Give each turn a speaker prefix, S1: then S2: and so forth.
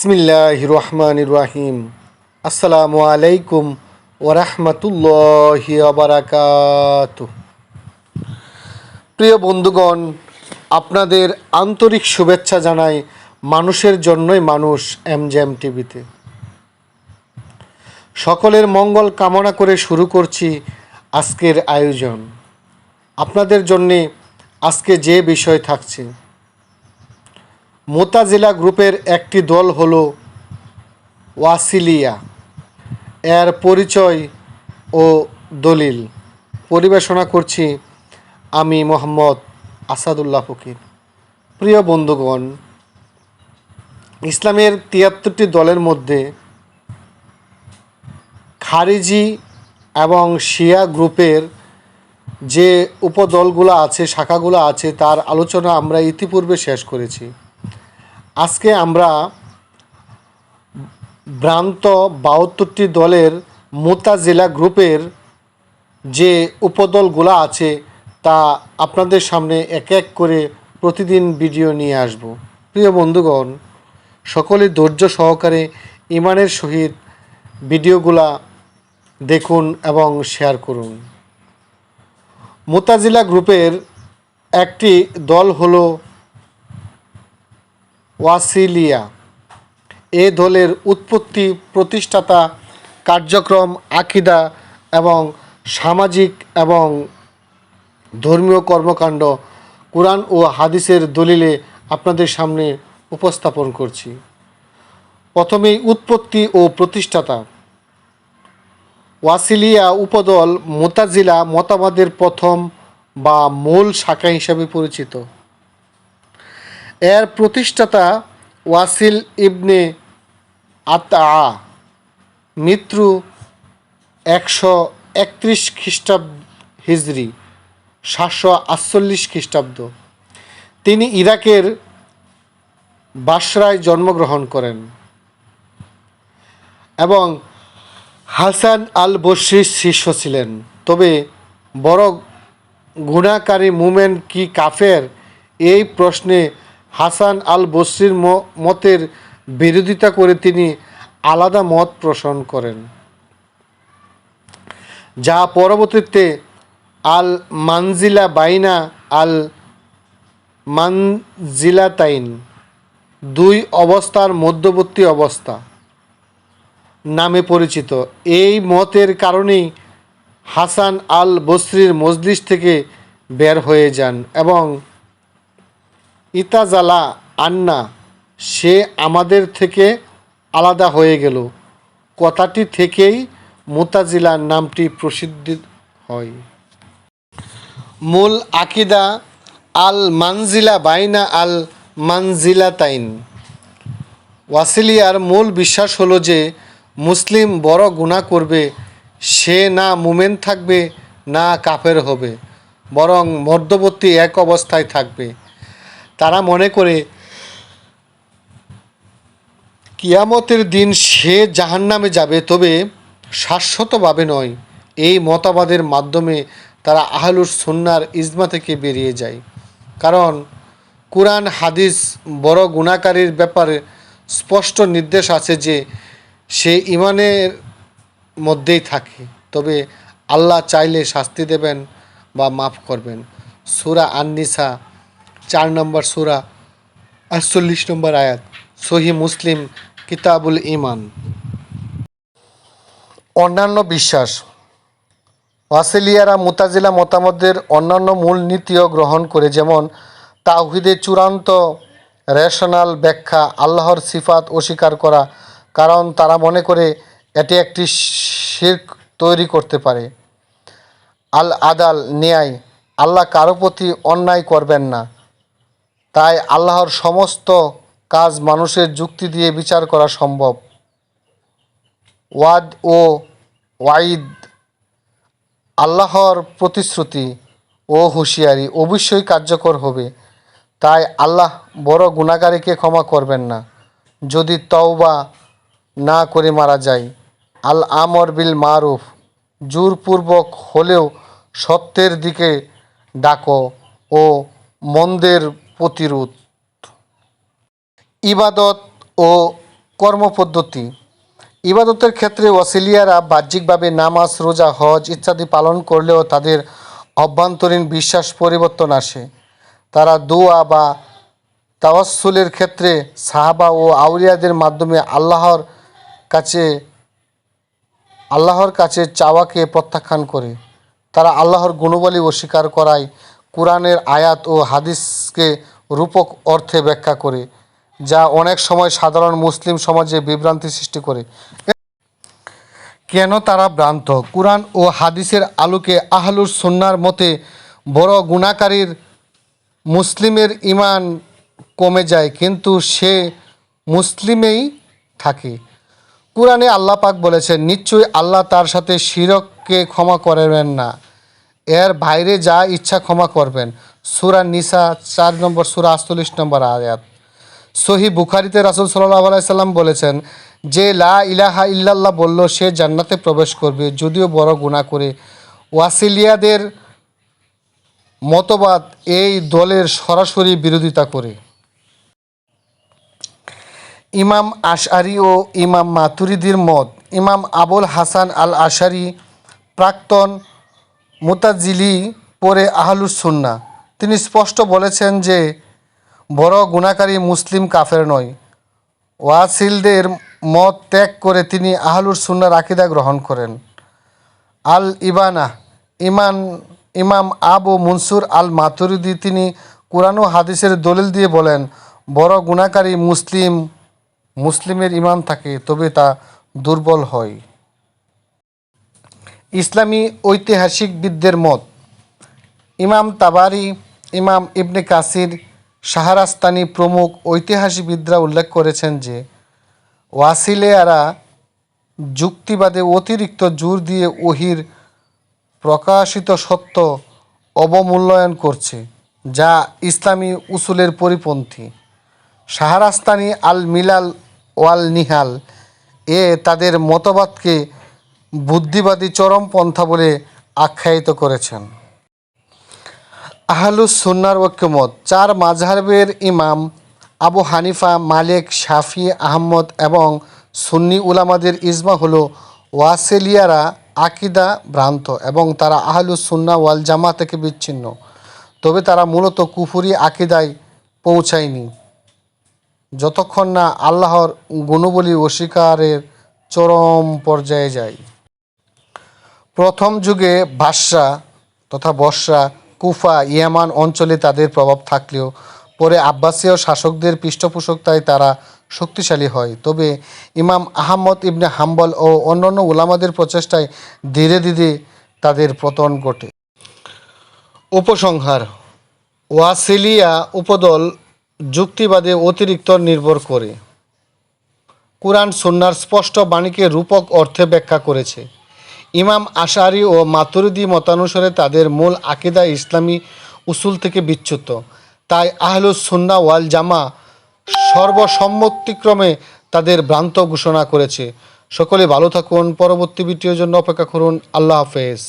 S1: বিসমিল্লাহ রহমান রাহিম। আসসালামু আলাইকুম ওরহমতুল্লাহ বারাকাত। প্রিয় বন্ধুগণ, আপনাদের আন্তরিক শুভেচ্ছা জানাই মানুষের জন্যই মানুষ এমজেম টিভিতে। সকলের মঙ্গল কামনা করে শুরু করছি আজকের আয়োজন। আপনাদের জন্যে আজকে যে বিষয় থাকছে মোতাজিলা গ্রুপের একটি দল হল ওয়াসিলিয়া। এর পরিচয় ও দলিল পরিবেশনা করছি আমি মোহাম্মদ আসাদুল্লাহ ফকির। প্রিয় বন্ধুগণ, ইসলামের তিয়াত্তরটি দলের মধ্যে খারিজি এবং শিয়া গ্রুপের যে উপদলগুলো আছে, শাখাগুলো আছে, তার আলোচনা আমরা ইতিপূর্বে শেষ করেছি। আজকে আমরা ভ্রান্ত বাহাত্তরটি দলের মোতাজিলা গ্রুপের যে উপদলগুলো আছে, তা আপনাদের সামনে এক এক করে প্রতিদিন ভিডিও নিয়ে আসব। প্রিয় বন্ধুগণ, সকলে ধৈর্য সহকারে ইমানের সহিত ভিডিওগুলা দেখুন এবং শেয়ার করুন। মোতাজিলা গ্রুপের একটি দল হলো ওয়াসিলিয়া। এ দলের উৎপত্তি, প্রতিষ্ঠাতা, কার্যক্রম, আকিদা এবং সামাজিক এবং ধর্মীয় কর্মকাণ্ড কোরআন ও হাদিসের দলিলে আপনাদের সামনে উপস্থাপন করছি। প্রথমেই উৎপত্তি ও প্রতিষ্ঠাতা। ওয়াসিলিয়া উপদল মোতাজিলা মতবাদের প্রথম বা মূল শাখা হিসাবে পরিচিত। এর প্রতিষ্ঠাতা ওয়াসিল ইবনে আতা মৃত্যু একশো একত্রিশ খ্রিস্টাব্দ হিজরি, সাতশো আটচল্লিশ খ্রিস্টাব্দ। তিনি ইরাকের বাসরায় জন্মগ্রহণ করেন এবং হাসান আল বসরির শিষ্য ছিলেন। তবে বড় গুণাকারী মুমেন কি কাফের? এই প্রশ্নে হাসান আল বসরির মতের বিরোধিতা করে তিনি আলাদা মত পোষণ করেন। যা পরবর্তীতে আল মানজিলা বাইনা আল মানজিলাতাইন দুই অবস্থার মধ্যবর্তী অবস্থা নামে পরিচিত। এই মতের কারণেই হাসান আল বসরির মজলিস থেকে বের হয়ে যান এবং ইতাজালা, আন্না, সে আমাদের থেকে আলাদা হয়ে গেল। কথাটি থেকেই মোতাজিলা নামটি প্রসিদ্ধি হয়। মূল আকিদা আল মানজিলা বাইনা আল মানজিলা তাইন ওয়াসিলিয়ার মূল বিশ্বাস হলো যে, মুসলিম বড় গুণা করবে, সে না মুমেন থাকবে, না কাফের হবে, বরং মধ্যবর্তী এক অবস্থায় থাকবে। তারা মনে করে, কিয়ামতের দিন সে জাহান্নামে যাবে, তবে শাশ্বতভাবে নয়। এই মতবাদের মাধ্যমে তারা আহলুর সুন্নার ইজমা থেকে বেরিয়ে যায়। কারণ কোরআন, হাদিস বড় গুণাকারীর ব্যাপারে স্পষ্ট নির্দেশ আছে যে, সে ইমানের মধ্যেই থাকে। তবে আল্লাহ চাইলে শাস্তি দেবেন বা মাফ করবেন। সুরা আননিসা চার নম্বর সুরা আটচল্লিশ নম্বর আয়াত সহি মুসলিম কিতাবুল ইমান অন্যান্য বিশ্বাস, ওয়াসেলিয়ারা মুতাজিলা মতামতের অন্যান্য মূল নীতিও গ্রহণ করে, যেমন তাওহিদের চূড়ান্ত রেশনাল ব্যাখ্যা আল্লাহর সিফাত অস্বীকার করা, কারণ তারা মনে করে এটি একটি শির্ক তৈরি করতে পারে। আল আদাল ন্যায়, আল্লাহ কারও প্রতি অন্যায় করবেন না। তাই আল্লাহর সমস্ত কাজ মানুষের যুক্তি দিয়ে বিচার করা সম্ভব। ওয়াদ ও ওয়াইদ আল্লাহর প্রতিশ্রুতি ও হুঁশিয়ারি অবশ্যই কার্যকর হবে। তাই আল্লাহ বড় গুণাগারীকে ক্ষমা করবেন না। যদি তওবা না করে মারা যায় আল আমর বিল মারুফ, জোরপূর্বক হলেও সত্যের দিকে ডাকো ও মন্দের প্রতিরোধ। ইবাদত ও কর্মপদ্ধতি। ইবাদতের ক্ষেত্রে ওয়াসিলিয়ারা বাহ্যিকভাবে নামাজ, রোজা, হজ ইত্যাদি পালন করলেও তাদের অভ্যন্তরীণ বিশ্বাস পরিবর্তন আসে। তারা দোয়া বা তাওয়াসুলের ক্ষেত্রে সাহাবা ও আউলিয়াদের মাধ্যমে আল্লাহর কাছে আল্লাহর কাছে চাওয়াকে প্রত্যাখ্যান করে। তারা আল্লাহর গুণবলী অস্বীকার করায় কোরআনের আয়াত ও হাদিসকে রূপক অর্থে ব্যাখ্যা করে, যা অনেক সময় সাধারণ মুসলিম সমাজে বিভ্রান্তি সৃষ্টি করে। কেন তারা ভ্রান্ত? কোরআন ও হাদিসের আলোকে আহলুর সুন্নার মতে বড় গুণাকারীর মুসলিমের ইমান কমে যায়, কিন্তু সে মুসলিমেই থাকে। কোরআনে আল্লাহ পাক বলেছেন, নিশ্চয়ই আল্লাহ তার সাথে শিরককে ক্ষমা করবেন না। এর বাইরে যা ইচ্ছা ক্ষমা করবেন। সুরা নিসা, চার নম্বর সুরা, আটচল্লিশ নম্বর আয়াত। সহি বুখারিতে রাসুল সাল্লাহ আলাইসাল্লাম বলেছেন, যে লা ইলাহা ইল্লাল্লাহ বলল, সে জান্নাতে প্রবেশ করবে, যদিও বড় গুণা করে। ওয়াসিলিয়াদের মতবাদ এই দলের সরাসরি বিরোধিতা করে। ইমাম আশআরি ও ইমাম মাতুরিদির মত, ইমাম আবুল হাসান আল আশারি প্রাক্তন মুতাজিলি পরে আহলুস সুন্না তিনি স্পষ্ট বলেছেন যে, বড় গুণাকারী মুসলিম কাফের নয়। ওয়াসিলদের মত ত্যাগ করে তিনি আহলুর সুন্নার আকিদা গ্রহণ করেন। আল ইবানা, ইমান, ইমাম আবু মনসুর আল মাতুরিদি তিনি কোরআন ও হাদিসের দলিল দিয়ে বলেন, বড় গুণাকারী মুসলিম, মুসলিমের ইমান থাকে, তবে তা দুর্বল হয়। ইসলামী ঐতিহাসিকবিদদের মত, ইমাম তাবারি ইমাম ইবনে কাসির শাহরাস্তানি প্রমুখ ঐতিহাসিকবিদরা উল্লেখ করেছেন যে ওয়াসিলেয়ারা যুক্তিবাদে অতিরিক্ত জোর দিয়ে ওহির প্রকাশিত সত্য অবমূল্যায়ন করছে, যা ইসলামী উসুলের পরিপন্থী। শাহরাস্তানি আল মিলাল ওয়াল নিহাল এ তাদের মতবাদকে বুদ্ধিবাদী চরমপন্থা বলে আখ্যায়িত করেছেন। আহলুস সুন্নার ঐক্যমত। চার মাঝহাবের ইমাম আবু হানিফা, মালিক, শাফি, আহমদ এবং সুন্নি উলামাদের ইজমা হলো ওয়াসেলিয়ারা আকিদা ভ্রান্ত এবং তারা আহলুস সুন্না ওয়াল জামা থেকে বিচ্ছিন্ন। তবে তারা মূলত কুফুরি আকিদায় পৌঁছায়নি। যতক্ষণ না আল্লাহর গুণবলী অস্বীকারের চরম পর্যায়ে যায়। প্রথম যুগে বাদশা তথা বর্ষা কুফা, ইয়ামান অঞ্চলে তাদের প্রভাব থাকলেও পরে আব্বাসীয় শাসকদের পৃষ্ঠপোষকতায় তারা শক্তিশালী হয়। তবে ইমাম আহমদ ইবনে হাম্বল ও অন্যান্য উলামাদের প্রচেষ্টায় ধীরে ধীরে তাদের পতন ঘটে। উপসংহার, ওয়াসিলিয়া উপদল যুক্তিবাদে অতিরিক্ত নির্ভর করে। কোরআন সন্ন্যার স্পষ্ট বাণীকে রূপক অর্থে ব্যাখ্যা করেছে। ইমাম আশারি ও মাতুরিদি মতানুসারে তাদের মূল আকিদা ইসলামী উসুল থেকে বিচ্যুত। তাই আহলুস সুন্না ওয়াল জামা সর্বসম্মতিক্রমে তাদের ভ্রান্ত ঘোষণা করেছে। সকলে ভালো থাকুন, পরবর্তী ভিডিওর জন্য অপেক্ষা করুন। আল্লাহ হাফেজ।